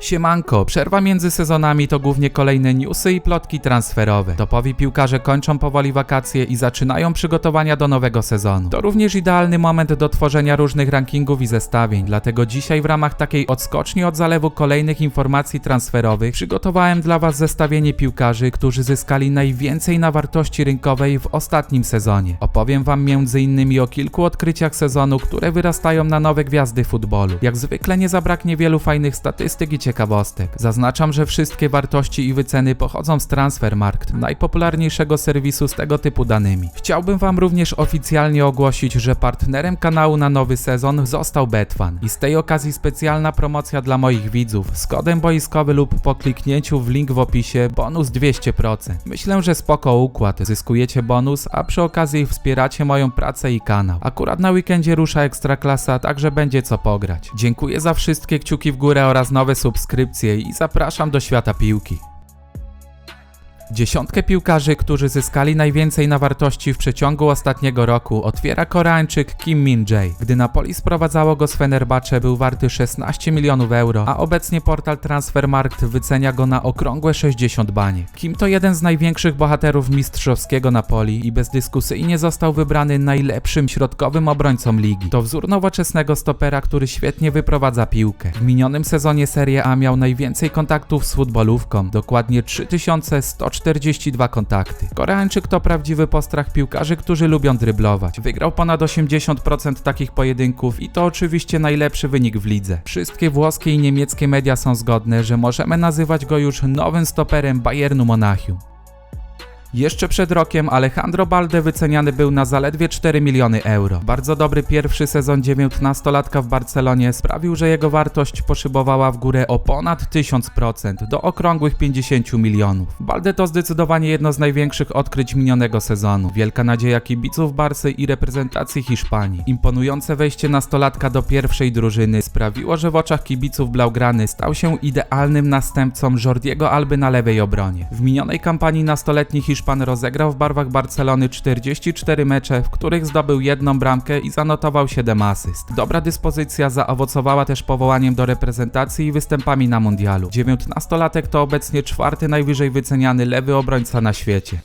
Siemanko, przerwa między sezonami to głównie kolejne newsy i plotki transferowe. Topowi piłkarze kończą powoli wakacje i zaczynają przygotowania do nowego sezonu. To również idealny moment do tworzenia różnych rankingów i zestawień, dlatego dzisiaj w ramach takiej odskoczni od zalewu kolejnych informacji transferowych przygotowałem dla Was zestawienie piłkarzy, którzy zyskali najwięcej na wartości rynkowej w ostatnim sezonie. Opowiem Wam m.in. o kilku odkryciach sezonu, które wyrastają na nowe gwiazdy futbolu. Jak zwykle nie zabraknie wielu fajnych statystyk i ciekawostek. Zaznaczam, że wszystkie wartości i wyceny pochodzą z Transfermarkt, najpopularniejszego serwisu z tego typu danymi. Chciałbym Wam również oficjalnie ogłosić, że partnerem kanału na nowy sezon został Betfan i z tej okazji specjalna promocja dla moich widzów z kodem boiskowy lub po kliknięciu w link w opisie bonus 200%. Myślę, że spoko układ, zyskujecie bonus, a przy okazji wspieracie moją pracę i kanał. Akurat na weekendzie rusza Ekstraklasa, także będzie co pograć. Dziękuję za wszystkie kciuki w górę oraz nowe subskrypcje i zapraszam do świata piłki. Dziesiątkę piłkarzy, którzy zyskali najwięcej na wartości w przeciągu ostatniego roku, otwiera Koreańczyk Kim Min-jae. Gdy Napoli sprowadzało go z Fenerbahce, był warty 16 milionów euro, a obecnie portal Transfermarkt wycenia go na okrągłe 60 baniek. Kim to jeden z największych bohaterów mistrzowskiego Napoli i bezdyskusyjnie został wybrany najlepszym środkowym obrońcą ligi. To wzór nowoczesnego stopera, który świetnie wyprowadza piłkę. W minionym sezonie Serie A miał najwięcej kontaktów z futbolówką, dokładnie 3142 kontakty. Koreańczyk to prawdziwy postrach piłkarzy, którzy lubią dryblować. Wygrał ponad 80% takich pojedynków i to oczywiście najlepszy wynik w lidze. Wszystkie włoskie i niemieckie media są zgodne, że możemy nazywać go już nowym stoperem Bayernu Monachium. Jeszcze przed rokiem Alejandro Balde wyceniany był na zaledwie 4 miliony euro. Bardzo dobry pierwszy sezon 19-latka w Barcelonie sprawił, że jego wartość poszybowała w górę o ponad 1000% do okrągłych 50 milionów. Balde to zdecydowanie jedno z największych odkryć minionego sezonu. Wielka nadzieja kibiców Barsy i reprezentacji Hiszpanii. Imponujące wejście nastolatka do pierwszej drużyny sprawiło, że w oczach kibiców Blaugrany stał się idealnym następcą Jordiego Alby na lewej obronie. W minionej kampanii nastoletni Hiszpan rozegrał w barwach Barcelony 44 mecze, w których zdobył jedną bramkę i zanotował 7 asyst. Dobra dyspozycja zaowocowała też powołaniem do reprezentacji i występami na mundialu. 19-latek to obecnie czwarty najwyżej wyceniany lewy obrońca na świecie.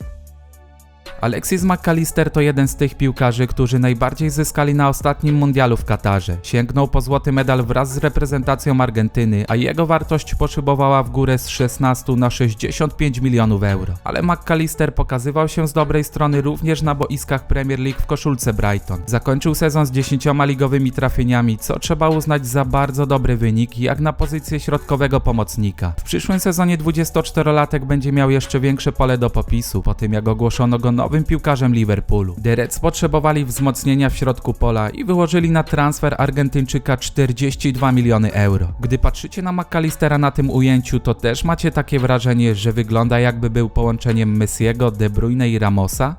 Alexis McAllister to jeden z tych piłkarzy, którzy najbardziej zyskali na ostatnim mundialu w Katarze. Sięgnął po złoty medal wraz z reprezentacją Argentyny, a jego wartość poszybowała w górę z 16 na 65 milionów euro. Ale McAllister pokazywał się z dobrej strony również na boiskach Premier League w koszulce Brighton. Zakończył sezon z 10 ligowymi trafieniami, co trzeba uznać za bardzo dobry wynik, jak na pozycję środkowego pomocnika. W przyszłym sezonie 24-latek będzie miał jeszcze większe pole do popisu, po tym jak ogłoszono go nowym piłkarzem Liverpoolu. The Reds potrzebowali wzmocnienia w środku pola i wyłożyli na transfer Argentyńczyka 42 miliony euro. Gdy patrzycie na McAllistera na tym ujęciu, to też macie takie wrażenie, że wygląda jakby był połączeniem Messiego, De Bruyne i Ramosa?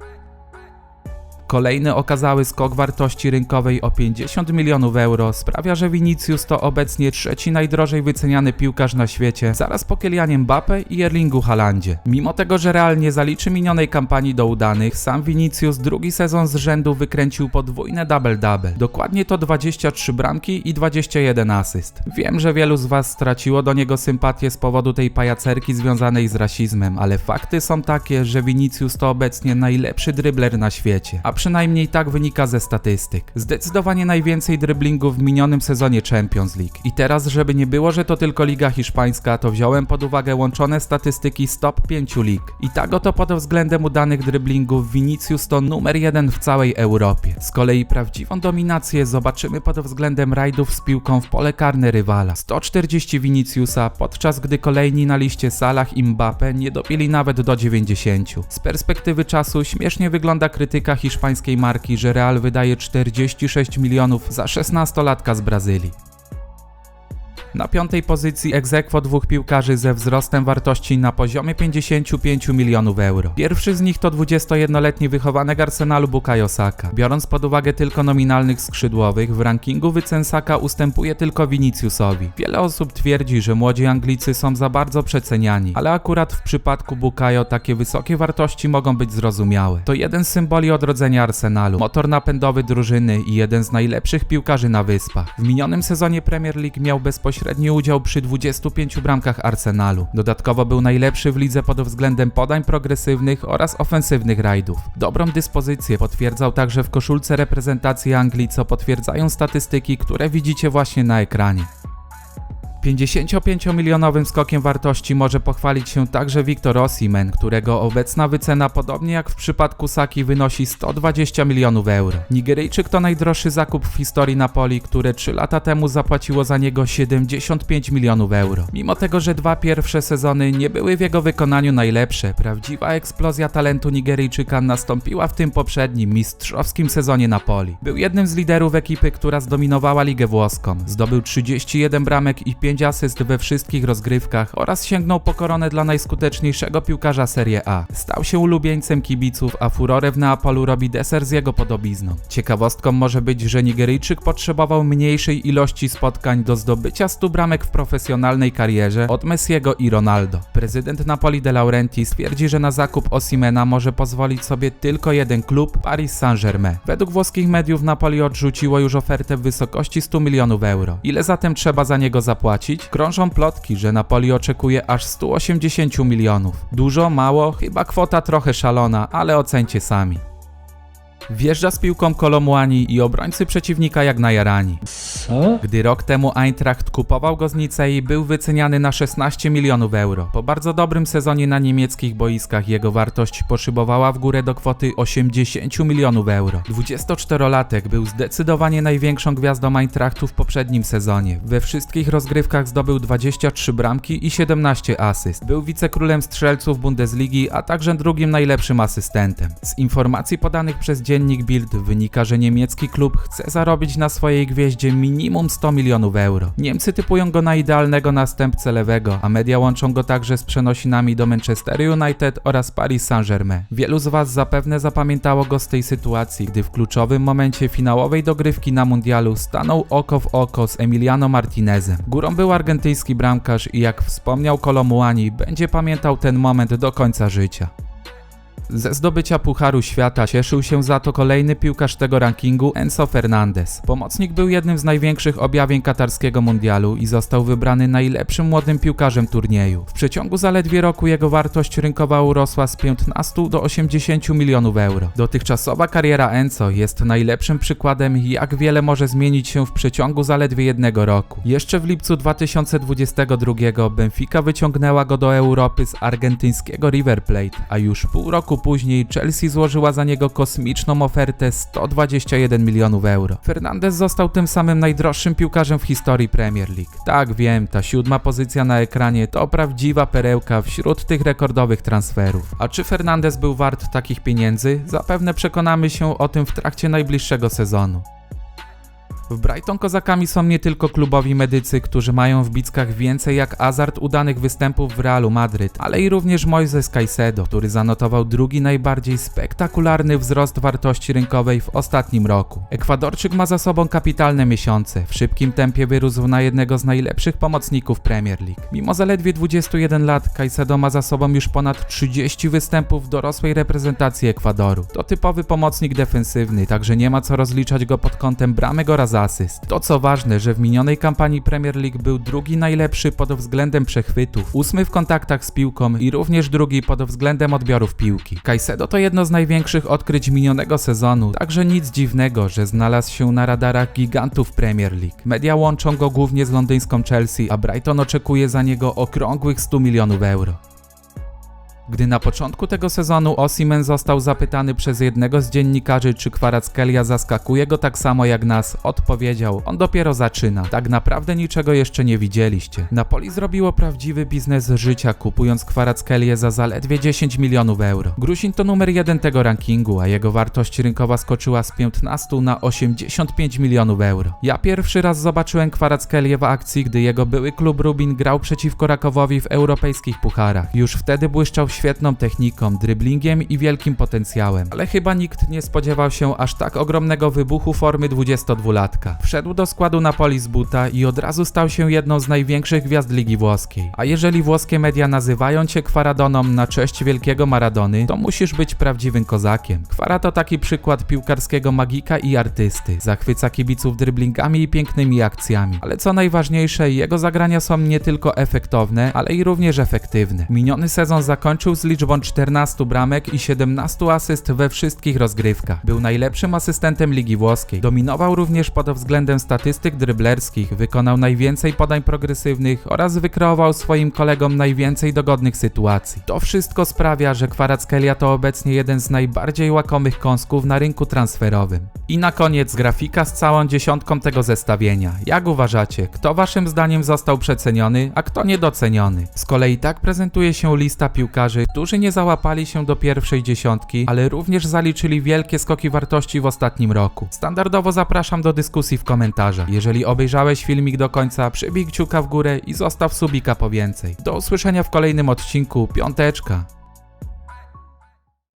Kolejny okazały skok wartości rynkowej o 50 milionów euro sprawia, że Vinicius to obecnie trzeci najdrożej wyceniany piłkarz na świecie, zaraz po Kylianie Mbappe i Erlingu Haalandzie. Mimo tego, że realnie zaliczy minionej kampanii do udanych, sam Vinicius drugi sezon z rzędu wykręcił podwójne double-double. Dokładnie to 23 bramki i 21 asyst. Wiem, że wielu z Was straciło do niego sympatię z powodu tej pajacerki związanej z rasizmem, ale fakty są takie, że Vinicius to obecnie najlepszy drybler na świecie, a przynajmniej tak wynika ze statystyk. Zdecydowanie najwięcej dryblingów w minionym sezonie Champions League. I teraz, żeby nie było, że to tylko Liga Hiszpańska, to wziąłem pod uwagę łączone statystyki z top 5 lig. I tak oto pod względem udanych dryblingów Vinicius to numer jeden w całej Europie. Z kolei prawdziwą dominację zobaczymy pod względem rajdów z piłką w pole karne rywala. 140 Viniciusa, podczas gdy kolejni na liście Salah i Mbappe nie dobili nawet do 90. Z perspektywy czasu śmiesznie wygląda krytyka hiszpańskiej marki, że Real wydaje 46 milionów za 16-latka z Brazylii. Na piątej pozycji egzekwo dwóch piłkarzy ze wzrostem wartości na poziomie 55 milionów euro. Pierwszy z nich to 21-letni wychowanek Arsenalu Bukayo Saka. Biorąc pod uwagę tylko nominalnych skrzydłowych, w rankingu wycen Saka ustępuje tylko Viniciusowi. Wiele osób twierdzi, że młodzi Anglicy są za bardzo przeceniani, ale akurat w przypadku Bukayo takie wysokie wartości mogą być zrozumiałe. To jeden z symboli odrodzenia Arsenalu, motor napędowy drużyny i jeden z najlepszych piłkarzy na wyspach. W minionym sezonie Premier League miał bezpośrednio średni udział przy 25 bramkach Arsenalu. Dodatkowo był najlepszy w lidze pod względem podań progresywnych oraz ofensywnych rajdów. Dobrą dyspozycję potwierdzał także w koszulce reprezentacji Anglii, co potwierdzają statystyki, które widzicie właśnie na ekranie. 55-milionowym skokiem wartości może pochwalić się także Victor Osimhen, którego obecna wycena, podobnie jak w przypadku Saki, wynosi 120 milionów euro. Nigeryjczyk to najdroższy zakup w historii Napoli, które 3 lata temu zapłaciło za niego 75 milionów euro. Mimo tego, że dwa pierwsze sezony nie były w jego wykonaniu najlepsze, prawdziwa eksplozja talentu Nigeryjczyka nastąpiła w tym poprzednim, mistrzowskim sezonie Napoli. Był jednym z liderów ekipy, która zdominowała ligę włoską. Zdobył 31 bramek i 5 asyst we wszystkich rozgrywkach oraz sięgnął po koronę dla najskuteczniejszego piłkarza Serie A. Stał się ulubieńcem kibiców, a furorę w Neapolu robi deser z jego podobizną. Ciekawostką może być, że Nigeryjczyk potrzebował mniejszej ilości spotkań do zdobycia 100 bramek w profesjonalnej karierze od Messiego i Ronaldo. Prezydent Napoli De Laurenti stwierdzi, że na zakup Osimena może pozwolić sobie tylko jeden klub, Paris Saint-Germain. Według włoskich mediów Napoli odrzuciło już ofertę w wysokości 100 milionów euro. Ile zatem trzeba za niego zapłacić? Krążą plotki, że Napoli oczekuje aż 180 milionów. Dużo, mało, chyba kwota trochę szalona, ale ocencie sami. Wjeżdża z piłką Kolomuani i obrońcy przeciwnika jak najarani. Co? Gdy rok temu Eintracht kupował go z Nicei, był wyceniany na 16 milionów euro. Po bardzo dobrym sezonie na niemieckich boiskach jego wartość poszybowała w górę do kwoty 80 milionów euro. 24-latek był zdecydowanie największą gwiazdą Eintrachtu w poprzednim sezonie. We wszystkich rozgrywkach zdobył 23 bramki i 17 asyst. Był wicekrólem strzelców Bundesligi, a także drugim najlepszym asystentem. Z informacji podanych przez dziennik Bild wynika, że niemiecki klub chce zarobić na swojej gwieździe minimum 100 milionów euro. Niemcy typują go na idealnego następcę lewego, a media łączą go także z przenosinami do Manchester United oraz Paris Saint-Germain. Wielu z Was zapewne zapamiętało go z tej sytuacji, gdy w kluczowym momencie finałowej dogrywki na mundialu stanął oko w oko z Emiliano Martinezem. Górą był argentyński bramkarz i jak wspomniał Kolomuani, będzie pamiętał ten moment do końca życia. Ze zdobycia Pucharu Świata cieszył się za to kolejny piłkarz tego rankingu Enzo Fernandez. Pomocnik był jednym z największych objawień katarskiego mundialu i został wybrany najlepszym młodym piłkarzem turnieju. W przeciągu zaledwie roku jego wartość rynkowa urosła z 15 do 80 milionów euro. Dotychczasowa kariera Enzo jest najlepszym przykładem jak wiele może zmienić się w przeciągu zaledwie jednego roku. Jeszcze w lipcu 2022 Benfica wyciągnęła go do Europy z argentyńskiego River Plate, a już pół roku później Chelsea złożyła za niego kosmiczną ofertę 121 milionów euro. Fernandez został tym samym najdroższym piłkarzem w historii Premier League. Tak wiem, ta siódma pozycja na ekranie to prawdziwa perełka wśród tych rekordowych transferów. A czy Fernandez był wart takich pieniędzy? Zapewne przekonamy się o tym w trakcie najbliższego sezonu. W Brighton kozakami są nie tylko klubowi medycy, którzy mają w bickach więcej jak azart udanych występów w Realu Madryt, ale i również Moises Caicedo, który zanotował drugi najbardziej spektakularny wzrost wartości rynkowej w ostatnim roku. Ekwadorczyk ma za sobą kapitalne miesiące, w szybkim tempie wyrósł na jednego z najlepszych pomocników Premier League. Mimo zaledwie 21 lat, Caicedo ma za sobą już ponad 30 występów w dorosłej reprezentacji Ekwadoru. To typowy pomocnik defensywny, także nie ma co rozliczać go pod kątem bramek oraz asyst. To co ważne, że w minionej kampanii Premier League był drugi najlepszy pod względem przechwytów, ósmy w kontaktach z piłką i również drugi pod względem odbiorów piłki. Caicedo to jedno z największych odkryć minionego sezonu, także nic dziwnego, że znalazł się na radarach gigantów Premier League. Media łączą go głównie z londyńską Chelsea, a Brighton oczekuje za niego okrągłych 100 milionów euro. Gdy na początku tego sezonu Osimen został zapytany przez jednego z dziennikarzy, czy Kwarackelia zaskakuje go tak samo jak nas, odpowiedział: On dopiero zaczyna. Tak naprawdę niczego jeszcze nie widzieliście. Napoli zrobiło prawdziwy biznes życia, kupując Kwarackelię za zaledwie 10 milionów euro. Grusin to numer jeden tego rankingu, a jego wartość rynkowa skoczyła z 15 na 85 milionów euro. Ja pierwszy raz zobaczyłem Kwarackelię w akcji, gdy jego były klub Rubin grał przeciwko Rakowowi w europejskich pucharach. Już wtedy błyszczał świetną techniką, dryblingiem i wielkim potencjałem. Ale chyba nikt nie spodziewał się aż tak ogromnego wybuchu formy 22-latka. Wszedł do składu Napoli z buta i od razu stał się jedną z największych gwiazd Ligi Włoskiej. A jeżeli włoskie media nazywają cię Kwaradoną na cześć wielkiego Maradony, to musisz być prawdziwym kozakiem. Kwara to taki przykład piłkarskiego magika i artysty. Zachwyca kibiców dryblingami i pięknymi akcjami. Ale co najważniejsze, jego zagrania są nie tylko efektowne, ale i również efektywne. Miniony sezon zakończył z liczbą 14 bramek i 17 asyst we wszystkich rozgrywkach. Był najlepszym asystentem Ligi Włoskiej. Dominował również pod względem statystyk dryblerskich, wykonał najwięcej podań progresywnych oraz wykreował swoim kolegom najwięcej dogodnych sytuacji. To wszystko sprawia, że Kwarackelia to obecnie jeden z najbardziej łakomych kąsków na rynku transferowym. I na koniec grafika z całą dziesiątką tego zestawienia. Jak uważacie, kto waszym zdaniem został przeceniony, a kto niedoceniony? Z kolei tak prezentuje się lista piłkarzy, którzy nie załapali się do pierwszej dziesiątki, ale również zaliczyli wielkie skoki wartości w ostatnim roku. Standardowo zapraszam do dyskusji w komentarzach. Jeżeli obejrzałeś filmik do końca, przybij kciuka w górę i zostaw subika po więcej. Do usłyszenia w kolejnym odcinku. Piąteczka.